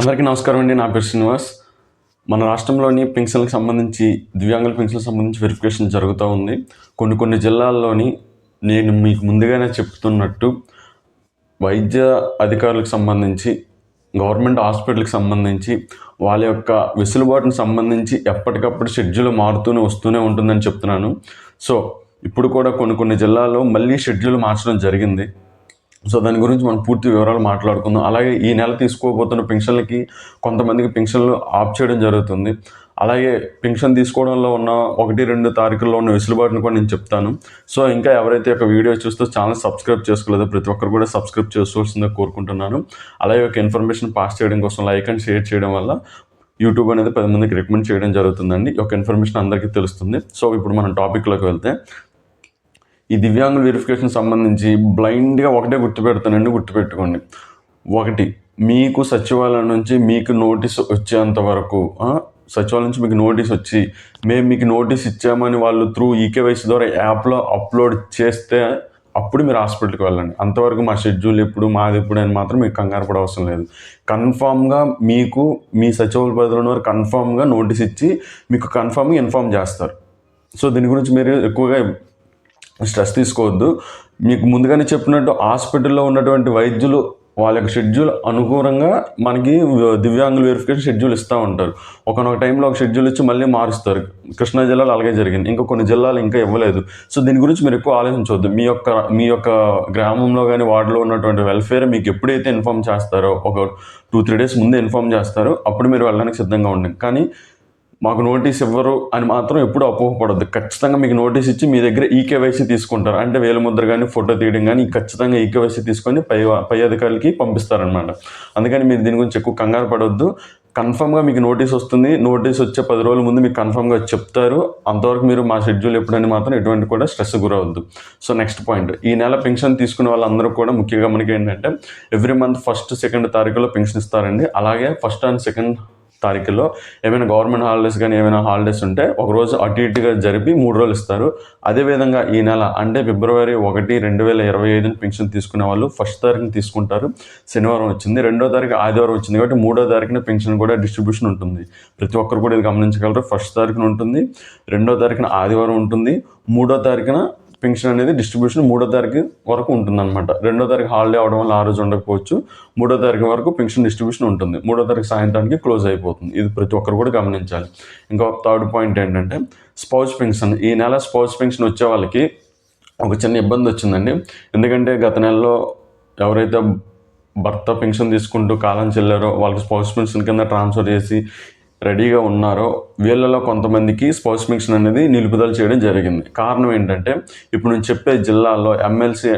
అందరికీ నమస్కారం అండి. నా పేరు శ్రీనివాస్. మన రాష్ట్రంలోని పెన్షన్లకు సంబంధించి దివ్యాంగుల పెన్షన్లకు సంబంధించి వెరిఫికేషన్ జరుగుతూ ఉంది. కొన్ని కొన్ని జిల్లాల్లోని నేను మీకు ముందుగానే చెప్తున్నట్టు వైద్య అధికారులకు సంబంధించి గవర్నమెంట్ హాస్పిటల్కి సంబంధించి వాళ్ళ యొక్క వెసులుబాటును సంబంధించి ఎప్పటికప్పుడు షెడ్యూల్ మారుతూనే వస్తూనే ఉంటుందని చెప్తున్నాను. సో ఇప్పుడు కూడా కొన్ని కొన్ని జిల్లాల్లో మళ్ళీ షెడ్యూల్ మార్చడం జరిగింది. సో దాని గురించి మనం పూర్తి వివరాలు మాట్లాడుకుందాం. అలాగే ఈ నెల తీసుకోబోతున్న పెన్షన్లకి కొంతమందికి పెన్షన్లు ఆఫ్ చేయడం జరుగుతుంది. అలాగే పెన్షన్ తీసుకోవడంలో ఉన్న ఒకటి రెండు తారీఖుల్లో ఉన్న వెసులుబాటును కూడా నేను చెప్తాను. సో ఇంకా ఎవరైతే ఒక వీడియో చూస్తూ ఛానల్ సబ్స్క్రైబ్ చేసుకోలేదో ప్రతి ఒక్కరు కూడా సబ్స్క్రైబ్ చేసుకోవాల్సిందే కోరుకుంటున్నాను. అలాగే ఒక ఇన్ఫర్మేషన్ పాస్ చేయడం కోసం లైక్ అండ్ షేర్ చేయడం వల్ల యూట్యూబ్ అనేది పది మందికి రికమెండ్ చేయడం జరుగుతుందండి. ఒక ఇన్ఫర్మేషన్ అందరికీ తెలుస్తుంది. సో ఇప్పుడు మనం టాపిక్లోకి వెళ్తే ఈ దివ్యాంగుల వెరిఫికేషన్ సంబంధించి బ్లైండ్గా ఒకటే గుర్తుపెడతానండి గుర్తుపెట్టుకోండి. ఒకటి మీకు సచివాలయం నుంచి మీకు నోటీస్ వచ్చేంత వరకు సచివాలయం నుంచి మీకు నోటీస్ వచ్చి మేము మీకు నోటీస్ ఇచ్చామని వాళ్ళు త్రూ ఈకేవైసీ ద్వారా యాప్లో అప్లోడ్ చేస్తే అప్పుడు మీరు హాస్పిటల్కి వెళ్ళండి. అంతవరకు మా షెడ్యూల్ ఎప్పుడు మాది ఎప్పుడు అని మాత్రం మీకు కంగారు పడే అవసరం లేదు. కన్ఫామ్గా మీకు మీ సచివాలయ పరిధిలో వారు కన్ఫామ్గా నోటీస్ ఇచ్చి మీకు కన్ఫామ్గా ఇన్ఫామ్ చేస్తారు. సో దీని గురించి మీరు ఎక్కువగా స్ట్రెస్ తీసుకోవద్దు. మీకు ముందుగానే చెప్పినట్టు హాస్పిటల్లో ఉన్నటువంటి వైద్యులు వాళ్ళ యొక్క షెడ్యూల్ అనుగుణంగా మనకి దివ్యాంగుల వెరిఫికేషన్ షెడ్యూల్ ఇస్తూ ఉంటారు. ఒకనొక టైంలో ఒక షెడ్యూల్ ఇచ్చి మళ్ళీ మారుస్తారు. కృష్ణా జిల్లాలో అలాగే జరిగింది. ఇంకా కొన్ని జిల్లాలు ఇంకా ఇవ్వలేదు. సో దీని గురించి మీరు ఎక్కువ ఆలోచించవద్దు. మీ యొక్క మీ యొక్క గ్రామంలో కానీ వార్డులో ఉన్నటువంటి వెల్ఫేర్ మీకు ఎప్పుడైతే ఇన్ఫామ్ చేస్తారో ఒక టూ త్రీ డేస్ ముందే ఇన్ఫామ్ చేస్తారో అప్పుడు మీరు వెళ్ళడానికి సిద్ధంగా ఉండండి. కానీ మాకు నోటీస్ ఇవ్వరు అని మాత్రం ఎప్పుడు అపోహపడద్దు. ఖచ్చితంగా మీకు నోటీస్ ఇచ్చి మీ దగ్గర ఈకేవైసీ తీసుకుంటారు. అంటే వేలుముద్ర కానీ ఫోటో తీయడం కానీ ఖచ్చితంగా ఈకేవైసీ తీసుకొని పై పై అధికారులకి పంపిస్తారనమాట. అందుకని మీరు దీని గురించి ఎక్కువ కంగారు పడవద్దు కన్ఫర్మ్గా మీకు నోటీస్ వస్తుంది. నోటీస్ వచ్చే పది రోజుల ముందు మీకు కన్ఫర్మ్గా చెప్తారు. అంతవరకు మీరు మా షెడ్యూల్ ఎప్పుడని మాత్రం ఎటువంటి కూడా స్ట్రెస్ గురవద్దు. So next point. ఈ నెల పెన్షన్ తీసుకునే వాళ్ళందరూ కూడా ముఖ్యంగా మనకి ఏంటంటే ఎవ్రీ మంత్ ఫస్ట్ సెకండ్ తారీఖులో పెన్షన్ ఇస్తారండి. అలాగే ఫస్ట్ అండ్ సెకండ్ తారీఖులో. ఏమైనా గవర్నమెంట్ హాలిడేస్ కానీ ఏమైనా హాలిడేస్ ఉంటే ఒక రోజు అటు ఇటుగా జరిపి మూడు రోజులు ఇస్తారు. అదేవిధంగా ఈ నెల అంటే ఫిబ్రవరి ఒకటి రెండు వేల ఇరవై ఐదున పెన్షన్ తీసుకునే వాళ్ళు ఫస్ట్ తారీఖున తీసుకుంటారు. శనివారం వచ్చింది. రెండో తారీఖు ఆదివారం వచ్చింది కాబట్టి మూడో తారీఖున పెన్షన్ కూడా డిస్ట్రిబ్యూషన్ ఉంటుంది. ప్రతి ఒక్కరు కూడా ఇది గమనించగలరు. ఫస్ట్ తారీఖున ఉంటుంది. రెండో తారీఖున ఆదివారం ఉంటుంది. మూడో తారీఖున పెన్షన్ అనేది డిస్ట్రిబ్యూషన్ మూడో తారీఖు వరకు ఉంటుందన్నమాట. రెండో తారీఖు హాలిడే అవడం వల్ల ఆ రోజు ఉండకపోవచ్చు. మూడో తారీఖు వరకు పెన్షన్ డిస్ట్రిబ్యూషన్ ఉంటుంది. మూడో తారీఖు సాయంత్రానికి క్లోజ్ అయిపోతుంది. ఇది ప్రతి ఒక్కరు కూడా గమనించాలి. ఇంకో థర్డ్ పాయింట్ ఏంటంటే స్పౌస్ పెన్షన్. ఈ నెల స్పౌస్ పెన్షన్ వచ్చే వాళ్ళకి ఒక చిన్న ఇబ్బంది వచ్చిందండి. ఎందుకంటే గత నెలలో ఎవరైతే భర్త పెన్షన్ తీసుకుంటూ కాలం చెల్లారో వాళ్ళకి స్పౌస్ పెన్షన్ కింద ట్రాన్స్ఫర్ చేసి రెడీగా ఉన్నారో వీళ్ళలో కొంతమందికి స్పోర్ట్స్ మిక్షన్ అనేది నిలుపుదల చేయడం జరిగింది. కారణం ఏంటంటే ఇప్పుడు నేను చెప్పే జిల్లాల్లో ఎమ్మెల్సీ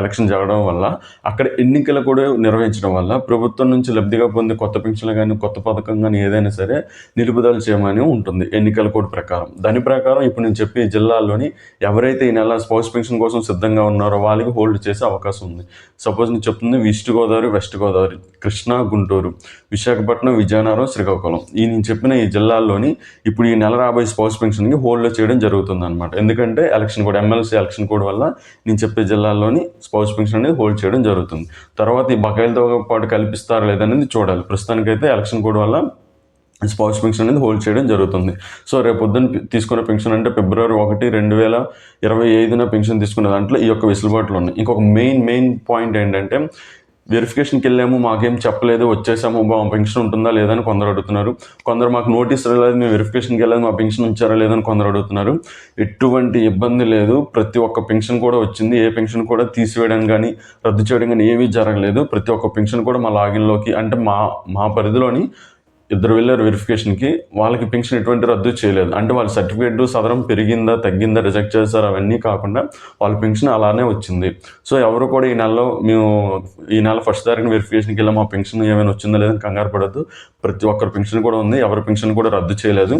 ఎలక్షన్ జరగడం వల్ల అక్కడ ఎన్నికలు కూడా నిర్వహించడం వల్ల ప్రభుత్వం నుంచి లబ్ధిగా పొందే కొత్త పెన్షన్లు కానీ కొత్త పథకం కానీ ఏదైనా సరే నిలుపుదల చేయమని ఉంటుంది ఎన్నికల కోడ్ ప్రకారం. దాని ప్రకారం ఇప్పుడు నేను చెప్పే జిల్లాల్లోని ఎవరైతే ఈ నెల స్పౌస్ పెన్షన్ కోసం సిద్ధంగా ఉన్నారో వాళ్ళకి హోల్డ్ చేసే అవకాశం ఉంది. సపోజ్ నేను చెప్తుంది ఈస్ట్ గోదావరి వెస్ట్ గోదావరి కృష్ణా గుంటూరు విశాఖపట్నం విజయనగరం శ్రీకాకుళం. ఈ నేను చెప్పిన ఈ జిల్లాల్లోని ఇప్పుడు ఈ నెల రాబోయే స్పౌస్ పెన్షన్కి హోల్డ్ చేయడం జరుగుతుంది అనమాట ఎందుకంటే election code MLC election code వల్ల నేను చెప్పే జిల్లాల్లోని స్పౌస్ పెన్షన్ అనేది హోల్డ్ చేయడం జరుగుతుంది. తర్వాత ఈ బకాయిలతో పాటు కల్పిస్తారా లేదనేది చూడాలి. ప్రస్తుతానికైతే ఎలక్షన్ కోడ్ వల్ల స్పౌస్ పెన్షన్ అనేది హోల్డ్ చేయడం జరుగుతుంది. సో రేపు పొద్దున్న తీసుకున్న పెన్షన్ అంటే ఫిబ్రవరి ఒకటి రెండు వేల ఇరవై ఐదున పెన్షన్ తీసుకున్న దాంట్లో ఈ యొక్క వెసులుబాట్లు ఉన్నాయి. ఇంకొక మెయిన్ మెయిన్ పాయింట్ ఏంటంటే వెరిఫికేషన్కి వెళ్ళాము మాకేం చెప్పలేదు వచ్చేసాము మా పెన్షన్ ఉంటుందా లేదని కొందరు అడుగుతున్నారు. కొందరు మాకు నోటీస్ రాలేదు మేము వెరిఫికేషన్కి వెళ్ళలేదు మా పెన్షన్ ఉంచారా లేదని కొందరు అడుగుతున్నారు. ఎటువంటి ఇబ్బంది లేదు ప్రతి ఒక్క పెన్షన్ కూడా వచ్చింది ఏ పెన్షన్ కూడా తీసివేయడం కానీ రద్దు చేయడం కానీ ఏమీ జరగలేదు. ప్రతి ఒక్క పెన్షన్ కూడా మా లాగిన్లోకి అంటే మా మా పరిధిలోని ఇద్దరు వెళ్ళారు వెరిఫికేషన్కి వాళ్ళకి పెన్షన్ ఎటువంటి రద్దు చేయలేదు. అంటే వాళ్ళ సర్టిఫికేట్ సదరం పెరిగిందా తగ్గిందా రిజెక్ట్ చేశారు అవన్నీ కాకుండా వాళ్ళ పెన్షన్ అలానే వచ్చింది. సో ఎవరు కూడా ఈ నెలలో మేము ఈ నెల ఫస్ట్ తారీఖున వెరిఫికేషన్కి వెళ్ళాం మా పెన్షన్ ఏమైనా వచ్చిందా లేదని కంగారు పడద్దు. ప్రతి ఒక్కరి పెన్షన్ కూడా ఉంది ఎవరి పెన్షన్ కూడా రద్దు చేయలేదు.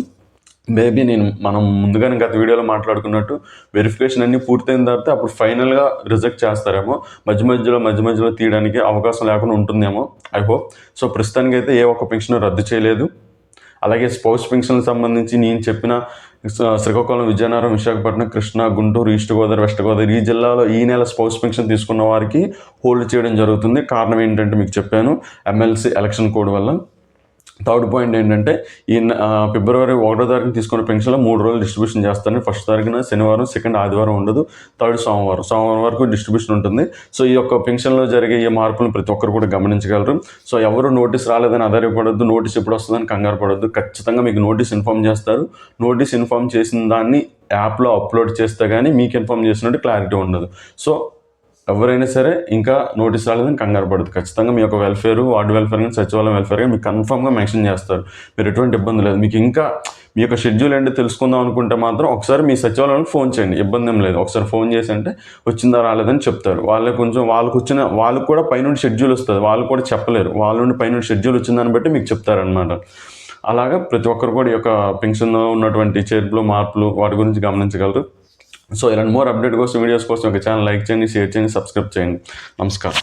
మేబీ నేను మనం ముందుగానే గత వీడియోలో మాట్లాడుకున్నట్టు వెరిఫికేషన్ అన్ని పూర్తయిన తర్వాత అప్పుడు ఫైనల్గా రిజెక్ట్ చేస్తారేమో. మధ్య మధ్యలో మధ్య మధ్యలో తీయడానికి అవకాశం లేకుండా ఉంటుందేమో ఐ హోప్ సో ప్రస్తుతానికి అయితే ఏ ఒక్క పెన్షన్ రద్దు చేయలేదు. అలాగే స్పౌస్ పెన్షన్కి సంబంధించి నేను చెప్పిన శ్రీకాకుళం విజయనగరం విశాఖపట్నం కృష్ణా గుంటూరు ఈస్ట్ గోదావరి వెస్ట్ గోదావరి ఈ జిల్లాలో ఈ నెల స్పౌస్ పెన్షన్ తీసుకున్న వారికి హోల్డ్ చేయడం జరుగుతుంది. కారణం ఏంటంటే మీకు చెప్పాను ఎమ్మెల్సీ ఎలక్షన్ కోడ్ వల్ల. థర్డ్ పాయింట్ ఏంటంటే ఈ ఫిబ్రవరి ఒకటో తారీఖున తీసుకున్న పెన్షన్లో మూడు రోజులు డిస్ట్రిబ్యూషన్ చేస్తాను ఫస్ట్ తారీఖున శనివారం సెకండ్ ఆదివారం ఉండదు థర్డ్ సోమవారం. సోమవారం వరకు డిస్ట్రిబ్యూషన్ ఉంటుంది. సో ఈ యొక్క పెన్షన్లో జరిగే ఈ మార్పులను ప్రతి ఒక్కరు కూడా గమనించగలరు. సో ఎవరు నోటీస్ రాలేదని ఆధారపడద్దు నోటీస్ ఎప్పుడు వస్తుందని కంగారు పడద్దు. ఖచ్చితంగా మీకు నోటీస్ ఇన్ఫామ్ చేస్తారు. నోటీస్ ఇన్ఫామ్ చేసిన దాన్ని యాప్లో అప్లోడ్ చేస్తే కానీ మీకు ఇన్ఫామ్ చేసినట్టు క్లారిటీ ఉండదు. సో ఎవరైనా సరే ఇంకా నోటీస్ రాలేదని కంగారు పడదు ఖచ్చితంగా మీ యొక్క వెల్ఫేర్ వార్డు వెల్ఫేర్ కానీ సచివాలయం వెల్ఫేర్ కానీ మీకు కన్ఫర్మ్గా మెన్షన్ చేస్తారు. మీరు ఎటువంటి ఇబ్బంది లేదు. మీకు ఇంకా మీ యొక్క షెడ్యూల్ ఏంటో తెలుసుకుందాం అనుకుంటే మాత్రం ఒకసారి మీ సచివాలయానికి ఫోన్ చేయండి. ఇబ్బంది ఏం లేదు. ఒకసారి ఫోన్ చేసి అంటే వచ్చిందా రాలేదని చెప్తారు. వాళ్ళే కొంచెం వాళ్ళకు వచ్చిన వాళ్ళకు కూడా పైనుండి షెడ్యూల్ వస్తుంది. వాళ్ళు కూడా చెప్పలేరు. వాళ్ళ నుండి పైనుండి షెడ్యూల్ వచ్చిందని బట్టి మీకు చెప్తారనమాట అలాగా ప్రతి ఒక్కరు కూడా ఈ యొక్క పెన్షన్లో ఉన్నటువంటి చేర్పులు మార్పులు వాటి గురించి గమనించగలరు. సో ఇలాంటి మోర్ అప్డేట్ కోసం వీడియోస్ కోసం ఒక ఛానల్ లైక్ చేయండి షేర్ చేయండి సబ్స్క్రైబ్ చేయండి. నమస్కారం.